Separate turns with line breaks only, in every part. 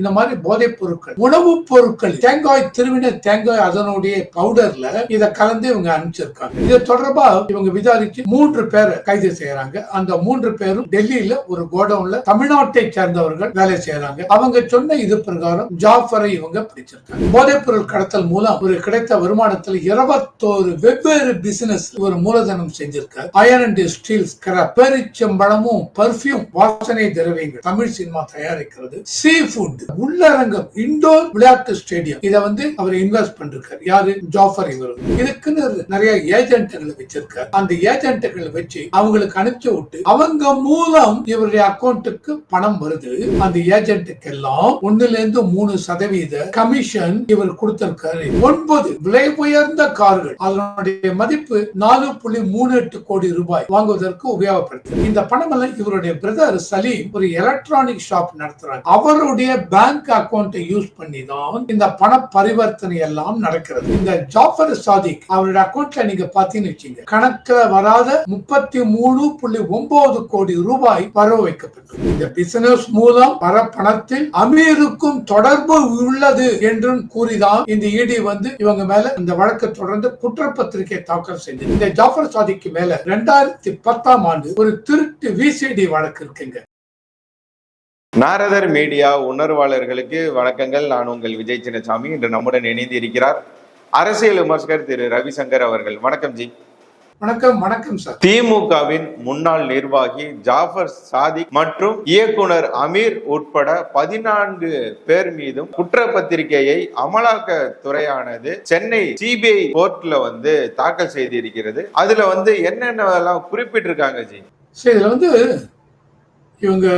இந்த மாதிரி போதைப் பொருட்கள் உணவுப் பொருட்கள் தேங்காய் திருவின தேங்காய் அதனுடைய பவுடர்ல இத கலந்து இவங்க அனுப்பிச்சிருக்காங்க. இது தொடர்பா இவங்க விசாரிச்சு மூன்று பேரை கைது செய்யறாங்க. அந்த மூன்று பேரும் டெல்லியில ஒரு கோடவுன்ல தமிழ்நாட்டை சேர்ந்தவர்கள் வேலை செய்யறாங்க. அவங்க சொன்ன இது பிரகாரம் ஜாஃபரை இவங்க பிடிச்சிருக்காங்க. போதைப் பொருள் கடத்தல் மூலம் ஒரு கிடைத்த வருமானத்தில் இருபத்தோரு வெவ்வேறு பிசினஸ் ஒரு மூலதனம் செஞ்சிருக்காரு. அயர் அண்ட் ஸ்டீல் ஸ்கிராப் பெருச்சம்பழமும் பர்ஃபியூம் வாசனை திரவியங்கள் தமிழ் சினிமா தயாரிக்கிறது சீ ஃபுட் உள்ளரங்கம் இண்டோர் விளையாட்டு ஸ்டேடியம் இதை வந்து அவர் இன்வெஸ்ட் பண்ணிருக்காரு. யாரு? ஜாஃபர் இவர் இதுக்குன்னு நிறைய ஏஜென்ட்டுகளை வச்சிருக்காரு. அந்த ஏஜென்ட்டுகளை வச்சு அவங்களுக்கு அனுப்பிச்சு விட்டு அவங்க மூலம் இவருடைய அக்கௌண்ட்டுக்கு பணம் வருது. அந்த ஏஜென்ட்டுக்கு எல்லாம் ஒண்ணுல இருந்து மூணு சதவீத கமிஷன் இவர் கொடுத்திருக்காரு. ஒன்பது விலை உயர்ந்த கார்கள். அதனுடைய மதிப்பு நாலு புள்ளி மூணு எட்டு கோடி ரூபாய் வாங்குவதற்கு உபயோகப்படுத்து இந்த பணம் எல்லாம் இவருடைய பிரதர் சலீம் ஒரு எலக்ட்ரானிக் ஷாப் நடத்துறாங்க அவருடைய பேங்க் அக்கௌண்ட்டை யூஸ் பண்ணி தான் இந்த பண பரிவர்த்தனை எல்லாம் நடக்கிறது. இந்த ஜாஃபர் சாதிக் அவருடைய அக்கௌண்ட்ல நீங்க பாத்தீங்கன்னு வச்சீங்க கணக்குல வராத முப்பத்தி மூணு புள்ளி ஒன்பது கோடி ரூபாய் வரவு வைக்கப்பட்டது இந்த பிசினஸ் மூலம் வர பணத்தில் அமீருக்கும் தொடர்பு உள்ளது என்றும் கூறிதான் இந்த இடி வந்து இவங்க மேல இந்த வழக்கு தொடர்ந்து குற்றப்பத்திரிகை தாக்கல் செய்தது இந்த ஜாஃபர் சாதிக்கு மேல ரெண்டாயிரத்தி பத்தாம் ஆண்டு ஒரு திருட்டு விசிடி வழக்கு இருக்குங்க.
நாரதர் மீடியா உணர்வாளர்களுக்கு வணக்கங்கள். நான் உங்கள் விஜய் சின்னசாமி. இன்று நம்முடன் இணைந்து இருக்கிறார் அரசியல் விமர்சகர் திரு ரவிசங்கர் அவர்கள். வணக்கம் ஜி.
வணக்கம் வணக்கம் சார்.
திமுகவின் முன்னாள் நிர்வாகி ஜாஃபர் சாதிக் மற்றும் இயக்குனர் அமீர் உட்பட பதினான்கு பேர் மீதும் குற்றப்பத்திரிகையை அமலாக்கத்துறையானது சென்னை சிபிஐ கோர்ட்ல வந்து தாக்கல் செய்திருக்கிறது. அதுல வந்து என்னென்னலாம் குறிப்பிட்டிருக்காங்க ஜி?
சரி இதுல வந்து இவங்க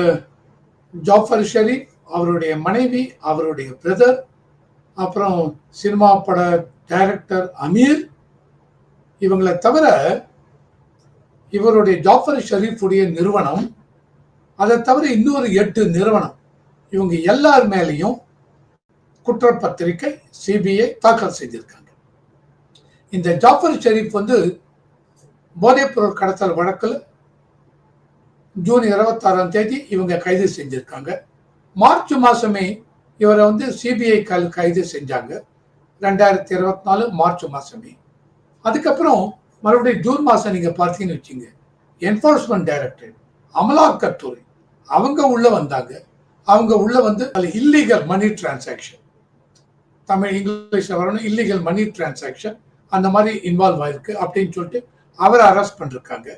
ஜாஃபர் ஷரீப் அவருடைய மனைவி அவருடைய பிரதர் அப்புறம் சினிமா பட டைரக்டர் அமீர். இவங்களை தவிர இவருடைய ஜாஃபர் ஷரீஃபுடைய நிறுவனம் அதை தவிர இன்னொரு எட்டு நிறுவனம். இவங்க எல்லார் மேலேயும் குற்றப்பத்திரிகை சிபிஐ தாக்கல் செய்திருக்காங்க. இந்த ஜாஃபர் ஷரீஃப் வந்து போதைப்பொருள் கடத்தல் வழக்கில் ஜூன் இருபத்தாறாம் தேதி இவங்க கைது செஞ்சிருக்காங்க. மார்ச் மாதமே இவரை வந்து சிபிஐ கைது செஞ்சாங்க. ரெண்டாயிரத்தி இருபத்தி நாலு மார்ச் மாதமே அதுக்கப்புறம் மறுபடியும் ஜூன் மாதம் நீங்கள் பார்த்தீங்கன்னு வச்சுங்க என்ஃபோர்ஸ்மெண்ட் டைரக்டர் அமலாக்கத்துறை அவங்க உள்ள வந்தாங்க. அவங்க உள்ள வந்து அது இல்லீகல் மணி டிரான்சாக்ஷன் தமிழ் இங்கிலீஷில் வரணும் இல்லீகல் மணி டிரான்சாக்ஷன் அந்த மாதிரி இன்வால்வ் ஆயிருக்கு அப்படின்னு சொல்லிட்டு அவரை அரெஸ்ட் பண்ணிருக்காங்க.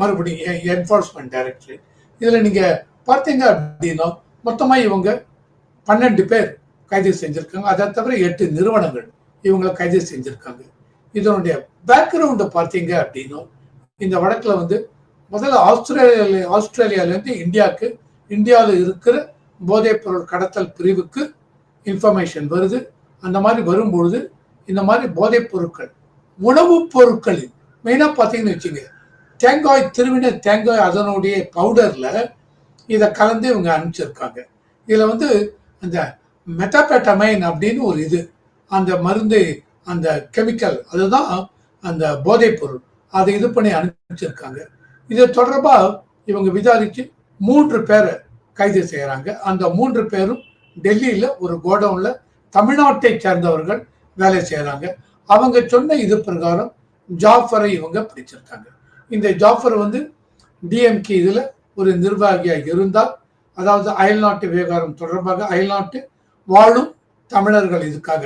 மறுபடியும் என்ஃபோர்ஸ்மெண்ட் டைரக்டரேட் இதில் நீங்கள் பார்த்தீங்க அப்படின்னா மொத்தமாக இவங்க பன்னெண்டு பேர் கைது செஞ்சுருக்காங்க. அதை தவிர எட்டு நிறுவனங்கள் இவங்களை கைது செஞ்சுருக்காங்க. இதனுடைய பேக்ரவுண்டை பார்த்தீங்க அப்படின்னா இந்த வழக்கில் வந்து முதல்ல ஆஸ்திரேலியாவில் ஆஸ்திரேலியாவிலேருந்து இந்தியாவுக்கு இந்தியாவில் இருக்கிற போதைப் பொருள் கடத்தல் பிரிவுக்கு இன்ஃபர்மேஷன் வருது. அந்த மாதிரி வரும்பொழுது இந்த மாதிரி போதைப் பொருட்கள் உணவுப் பொருட்களில் மெயினாக பார்த்தீங்கன்னு வச்சுங்க தேங்காய் திருவின தேங்காய் அதனுடைய பவுடர்ல இதை கலந்து இவங்க அனுப்பிச்சிருக்காங்க. இதில் வந்து அந்த மெட்டாபெட்டமைன் அப்படின்னு ஒரு இது அந்த மருந்து அந்த கெமிக்கல் அதுதான் அந்த போதைப் பொருள். அதை இது பண்ணி அனுப்பிச்சிருக்காங்க. இது தொடர்பாக இவங்க விசாரித்து மூன்று பேரை கைது செய்கிறாங்க அந்த மூன்று பேரும் டெல்லியில் ஒரு கோடவுனில் தமிழ்நாட்டை சேர்ந்தவர்கள் வேலை செய்கிறாங்க அவங்க சொன்ன இது பிரகாரம் ஜாஃபரை இவங்க பிடிச்சிருக்காங்க. இந்த ஜாஃபர் வந்து டிஎம்கே இதில் ஒரு நிர்வாகியாக இருந்தால் அதாவது அயல்நாட்டு விவகாரம் தொடர்பாக அயல்நாட்டு வாழும் தமிழர்கள் இதுக்காக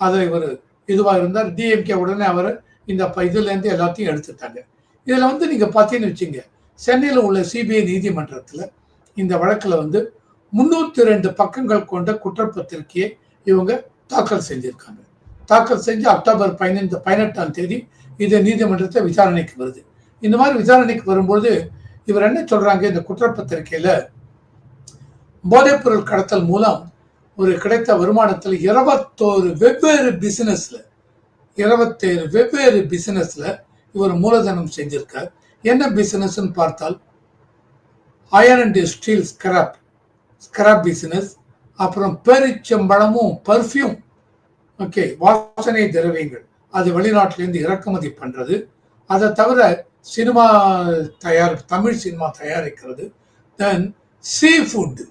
அதை இவர் இதுவாக இருந்தார் டிஎம்கே உடனே அவர் இந்த ப- இதுலேருந்து எல்லாத்தையும் எடுத்துட்டாங்க. இதில் வந்து நீங்கள் பார்த்தீங்கன்னு வச்சுங்க சென்னையில் உள்ள சிபிஐ நீதிமன்றத்தில் இந்த வழக்கில் வந்து முந்நூற்றி ரெண்டு பக்கங்கள் கொண்ட குற்றப்பத்திரிகையை இவங்க தாக்கல் செஞ்சுருக்காங்க. தாக்கல் செஞ்சு அக்டோபர் பதினைந்து பதினெட்டாம் தேதி இது நீதிமன்றத்தை விசாரணைக்கு வருது. இந்த மாதிரி விசாரணைக்கு வரும்போது இவர் என்ன சொல்றாங்க? இந்த குற்றப்பத்திரிகையில போதைப்பொருள் கடத்தல் மூலம் ஒரு கிடைத்த வருமானத்தில் இருபத்தோரு வெவ்வேறு பிசினஸ்ல இருபத்தேழு வெவ்வேறு பிசினஸ்ல இவர் மூலதனம் செஞ்சிருக்கார். என்ன பிசினஸ்ன்னு பார்த்தால் iron and steel scrap scrap business அப்புறம் பெருச்சம்பழமும் பர்ஃப்யூம் ஓகே வாசனை திரவியங்கள் அது வெளிநாட்டிலேருந்து இறக்குமதி பண்றது. அதை தவிர சினிமா தயார் தமிழ் சினிமா தயாரிக்கிறது. Then sea food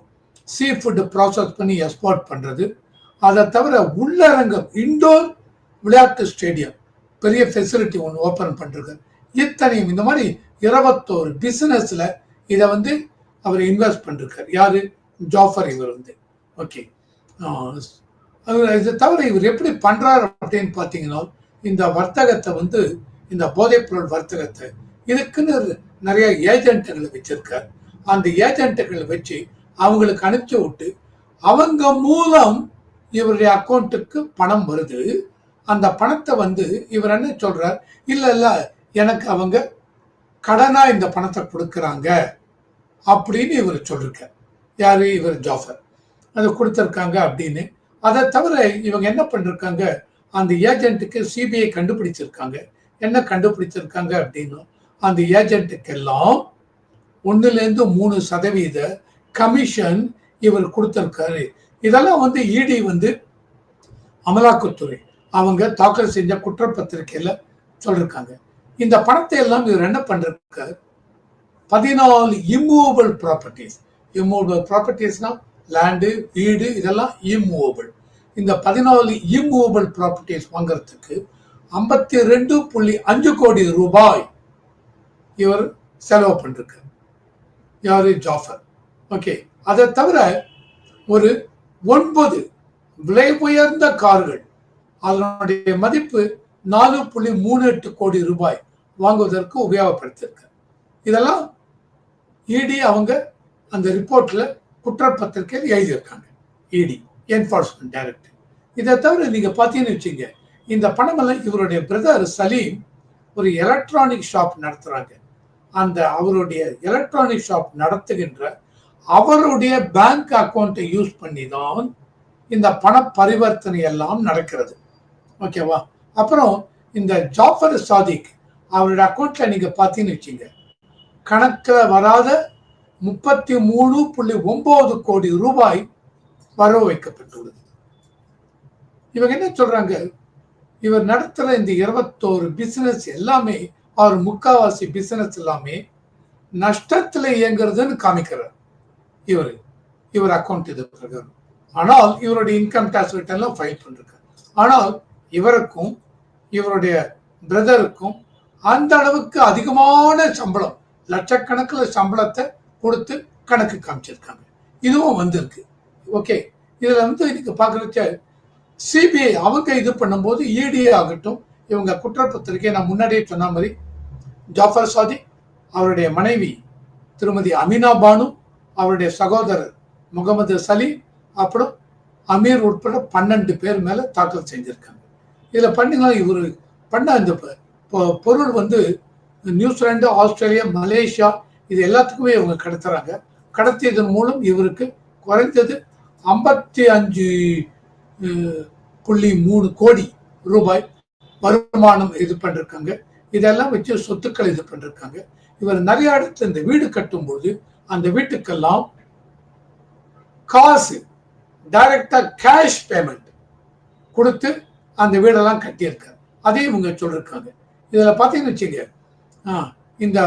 sea food process பண்ணி எக்ஸ்போர்ட் பண்ணுறது அதை தவிர உள்ளரங்கம் இண்டோர் விளையாட்டு ஸ்டேடியம் பெரிய ஃபெசிலிட்டி ஒன்று ஓப்பன் பண்ணுறது இத்தனையும் இந்த மாதிரி இருபத்தோரு பிஸ்னஸில் இதை வந்து அவர் இன்வெஸ்ட் பண்ணிருக்கார் யார்? ஜாஃபர் இவர் வந்து. ஓகே இதை தவிர இவர் எப்படி பண்ணுறாரு அப்படின்னு பார்த்தீங்கன்னா இந்த வர்த்தகத்தை வந்து இந்த போதைப்பொருள் வர்த்தகத்தை இதுக்குன்னு நிறைய ஏஜென்ட்டுகளை வச்சிருக்கார். அந்த ஏஜென்ட்டுகளை வச்சு அவங்களுக்கு அனுப்பிச்சு விட்டு அவங்க மூலம் இவருடைய அக்கௌண்ட்டுக்கு பணம் வருது. அந்த பணத்தை வந்து இவர் என்ன சொல்றார்? இல்லை இல்லை எனக்கு அவங்க கடனாக இந்த பணத்தை கொடுக்குறாங்க அப்படின்னு இவர் சொல்லிருக்கார். யார்? இவர் ஜாஃபர். அது கொடுத்துருக்காங்க அப்படின்னு. அதை தவிர இவங்க என்ன பண்ணிருக்காங்க? அந்த ஏஜென்ட்டுக்கு சிபிஐ கண்டுபிடிச்சிருக்காங்க. என்ன கண்டுபிடிச்சிருக்காங்க அப்படின்னு அந்த ஏஜென்ட்டுக்கெல்லாம் ஒன்றுலேருந்து மூணு சதவீத கமிஷன் இவர் கொடுத்துருக்காரு. இதெல்லாம் வந்து இடி வந்து அமலாக்கத்துறை அவங்க தாக்கல் செஞ்ச குற்றப்பத்திரிகையில் சொல்லியிருக்காங்க இந்த பணத்தை எல்லாம் இவர் என்ன பண்ணிருக்காரு? பதினாலு இம்மூவபிள் ப்ராப்பர்ட்டிஸ் இம்மூவபிள் ப்ராப்பர்ட்டிஸ்னா லேண்டு வீடு இதெல்லாம் இம்மூவபிள் இந்த பதினாலு இம்மூவபிள் ப்ராப்பர்ட்டிஸ் வாங்குறதுக்கு ஐம்பத்தி ரெண்டு புள்ளி அஞ்சு கோடி ரூபாய் இவர் செலவு பண்ணிருக்கார் யாரு? ஜாஃபர். ஓகே. அதை தவிர ஒரு ஒன்பது விலை உயர்ந்த கார்கள் அதனுடைய மதிப்பு நாலு புள்ளி மூணு எட்டு கோடி ரூபாய் வாங்குவதற்கு உபயோகப்படுத்தியிருக்கார் இதெல்லாம் இடி அவங்க அந்த ரிப்போர்ட்ல குற்றப்பத்திரிகையில் எழுதியிருக்காங்க. இடி என்போர்ஸ்மெண்ட் டைரக்டர் இதை தவிர நீங்க பார்த்தீங்கன்னு வச்சுங்க இந்த பணமெல்லாம் இவருடைய பிரதர் சலீம் ஒரு எலக்ட்ரானிக் ஷாப் நடத்துறாங்க. அந்த அவருடைய எலக்ட்ரானிக் ஷாப் நடத்துகின்ற அவருடைய பேங்க் அக்கௌண்ட்டை யூஸ் பண்ணி தான் இந்த பண பரிவர்த்தனை எல்லாம் நடக்கிறது. ஓகேவா அப்புறம் இந்த ஜாஃபர் சாதிக் அவருடைய அக்கௌண்ட்டில் நீங்கள் பார்த்தீங்கன்னு வச்சுங்க கணக்கில் வராத முப்பத்தி மூணு புள்ளி ஒன்பது கோடி ரூபாய் வரவு வைக்கப்பட்டுள்ளது. இவங்க என்ன சொல்கிறாங்க இவர் நடத்துகிற இந்த இருபத்தோரு பிஸ்னஸ் எல்லாமே அவர் முக்காவாசி பிசினஸ் எல்லாமே நஷ்டத்தில் இயங்குறதுன்னு காமிக்கிறார். இவர் இவர் அக்கௌண்ட் இது பிரகாரம் ஆனால் இவருடைய இன்கம் டேக்ஸ் ரிட்டர்ன்லாம் ஃபைல் பண்ணிருக்கார். ஆனால் இவருக்கும் இவருடைய பிரதருக்கும் அந்த அளவுக்கு அதிகமான சம்பளம் லட்சக்கணக்கில் சம்பளத்தை கொடுத்து கணக்கு காமிச்சிருக்காங்க. இதுவும் வந்திருக்கு. ஓகே இதில் வந்து இன்னைக்கு பார்க்குறச்ச சிபிஐ அவங்க இது பண்ணும்போது இடிஏ ஆகட்டும் இவங்க குற்றப்பத்திரிக்கை நான் முன்னாடியே சொன்ன மாதிரி ஜாஃபர் சாதி அவருடைய மனைவி திருமதி அமினா பானு அவருடைய சகோதரர் முகமது சலீம் அப்புறம் அமீர் உட்பட பன்னெண்டு பேர் மேலே தாக்கல் செஞ்சுருக்காங்க. இதில் பண்ணீங்கன்னா இவர் பண்ண அந்த பொருள் வந்து நியூசிலாந்து ஆஸ்திரேலியா மலேசியா இது எல்லாத்துக்குமே இவங்க கடத்துறாங்க. கடத்தியதன் மூலம் இவருக்கு குறைந்தது ஐம்பத்தி அஞ்சு புள்ளி மூணு கோடி ரூபாய் வருமானம் இது பண்ணிருக்காங்க. இதெல்லாம் வச்சு சொத்துக்கள் இது பண்ணிருக்காங்க. இவர் நிறைய இடத்துல இந்த வீடு கட்டும்போது அந்த வீட்டுக்கெல்லாம் காசு டைரக்டா கேஷ் பேமெண்ட் கொடுத்து அந்த வீடெல்லாம் கட்டியிருக்காரு. அதையும் இவங்க சொல்லியிருக்காங்க இதில் பார்த்தீங்கன்னு வச்சுங்க இந்த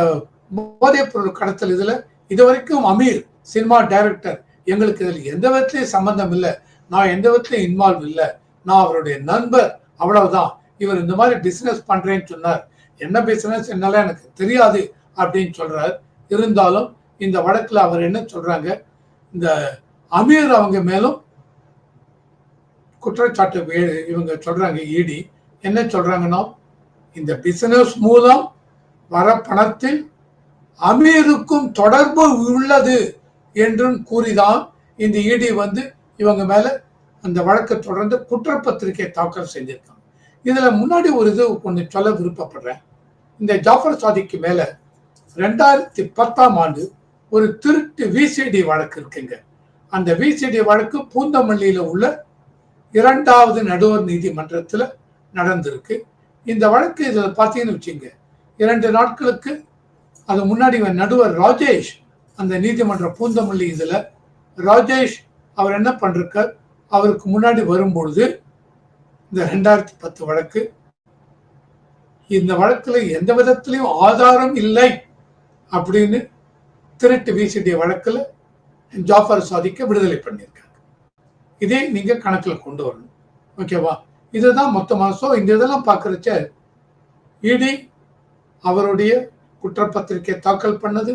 போதைப் பொருள் கடத்தல் இதுல இது வரைக்கும் அமீர் சினிமா டைரக்டர் எங்களுக்கு இதில் எந்த விதத்துலையும் சம்பந்தம் இல்லை. நான் எந்த விதத்துலையும் இன்வால்வ் இல்லை. நான் அவருடைய நண்பர். அவ்வளவுதான். இவர் இந்த மாதிரி பிஸ்னஸ் பண்றேன்னு சொன்னார். என்ன பிசினஸ் என்னால எனக்கு தெரியாது அப்படின்னு சொல்றாரு. இருந்தாலும் இந்த வழக்கில் அவர் என்ன சொல்றாங்க? இந்த அமீர் அவங்க மேலும் குற்றச்சாட்டு இவங்க சொல்றாங்க இடி. என்ன சொல்றாங்கன்னா இந்த பிசினஸ் மூலம் வர பணத்தில் அமீருக்கும் தொடர்பு உள்ளது என்றும் கூறிதான் இந்த இடி வந்து இவங்க மேல அந்த வழக்கை தொடர்ந்து குற்றப்பத்திரிகை தாக்கல் செஞ்சிருக்காங்க இதுல முன்னாடி ஒரு இது ஒன்று சொல்ல விருப்பப்படுறேன். இந்த ஜாஃபர் சாதிக்கு மேல ரெண்டாயிரத்தி பத்தாம் ஆண்டு ஒரு திருட்டு விசிடி வழக்கு இருக்குங்க. அந்த விசிடி வழக்கு பூந்தமல்லியில உள்ள இரண்டாவது நடுவர் நீதிமன்றத்துல நடந்திருக்கு. இந்த வழக்கு இதில் பார்த்தீங்கன்னு வச்சுங்க இரண்டு நாட்களுக்கு அது முன்னாடி நடுவர் ராஜேஷ் அந்த நீதிமன்ற பூந்தமல்லி இதில். ராஜேஷ் அவர் என்ன பண்றார்? அவருக்கு முன்னாடி வரும்பொழுது இந்த ரெண்டாயிரத்தி பத்து வழக்கு இந்த வழக்குல எந்த விதத்திலையும் ஆதாரம் இல்லை அப்படின்னு திருட்டு விசிடிய வழக்குல ஜாஃபர் சாதிக்க விடுதலை பண்ணியிருக்காங்க. இதே நீங்க கணக்குல கொண்டு வரணும். ஓகேவா இதுதான் மொத்தமாக ஸோ இந்த இதெல்லாம் பார்க்குறச்ச இடி அவருடைய குற்றப்பத்திரிக்கை தாக்கல் பண்ணது.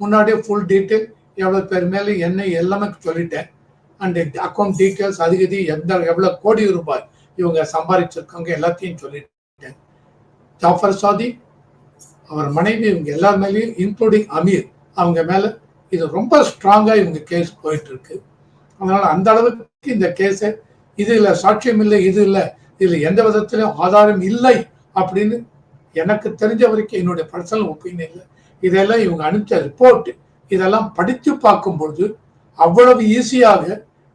முன்னாடியே ஃபுல் டீட்டெயில் எவ்வளோ பேர் மேலே என்ன எல்லாமே சொல்லிட்டேன். அண்ட் அக்கௌண்ட் டீட்டெயில்ஸ் அதிகதி எந்த எவ்வளோ கோடி ரூபாய் இவங்க சம்பாதிச்சிருக்காங்க எல்லாத்தையும் சொல்லிட்டேன். ஜாஃபர் சாதி அவர் மனைவி இவங்க எல்லார் மேலேயும் இன்க்ளூடிங் அமீர் அவங்க மேல இது ரொம்ப ஸ்ட்ராங்காக இவங்க கேஸ் போயிட்டு இருக்கு அதனால அந்த அளவுக்கு இந்த கேஸை இது இல்லை சாட்சியம் இல்லை இது இல்லை இதுல எந்த விதத்திலும் ஆதாரம் இல்லை அப்படின்னு எனக்கு தெரிஞ்ச வரைக்கும் என்னுடைய பர்சனல் ஒப்பீனியன் இல்லை. இதெல்லாம் இவங்க அனுப்பிச்ச ரிப்போர்ட் இதெல்லாம் படித்து பார்க்கும்பொழுது அவ்வளவு ஈஸியாக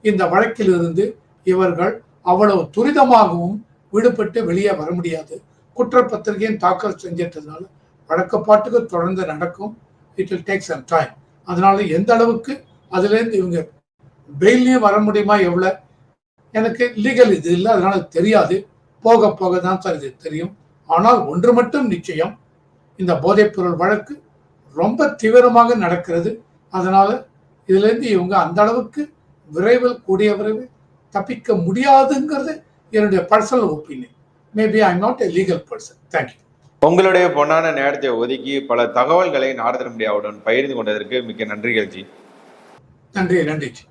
இந்த வழக்கில் இருந்து இவர்கள் அவ்வளவு துரிதமாகவும் விடுபட்டு வெளியே வர முடியாது. குற்றப்பத்திரிகையும் தாக்கல் செஞ்சிட்டதுனால வழக்கப்பாட்டுக்கு தொடர்ந்து நடக்கும். It will take some time அதனால எந்த அளவுக்கு அதுலேருந்து இவங்க பெயிலையும் வர முடியுமா எவ்வளோ? எனக்கு லீகல் இது இல்லை அதனால தெரியாது. போக போக தான் சார் இது தெரியும். ஆனால் ஒன்று மட்டும் நிச்சயம் இந்த போதைப்பொருள் வழக்கு ரொம்ப தீவிரமாக நடக்கிறது. அதனால இதுலேருந்து இவங்க அந்த அளவுக்கு விரைவில் கூடிய விரைவில் தப்பிக்க முடியாதுங்கிறது என்னுடைய personal opinion maybe I not a legal person thank you
உங்களுடைய பொன்னான நேரத்தை ஒதுக்கி பல தகவல்களை நாரதன் மீடியாவுடன் பகிர்ந்து கொண்டதற்கு மிக்க நன்றிகள் ஜி.
நன்றி நன்றி ஜி.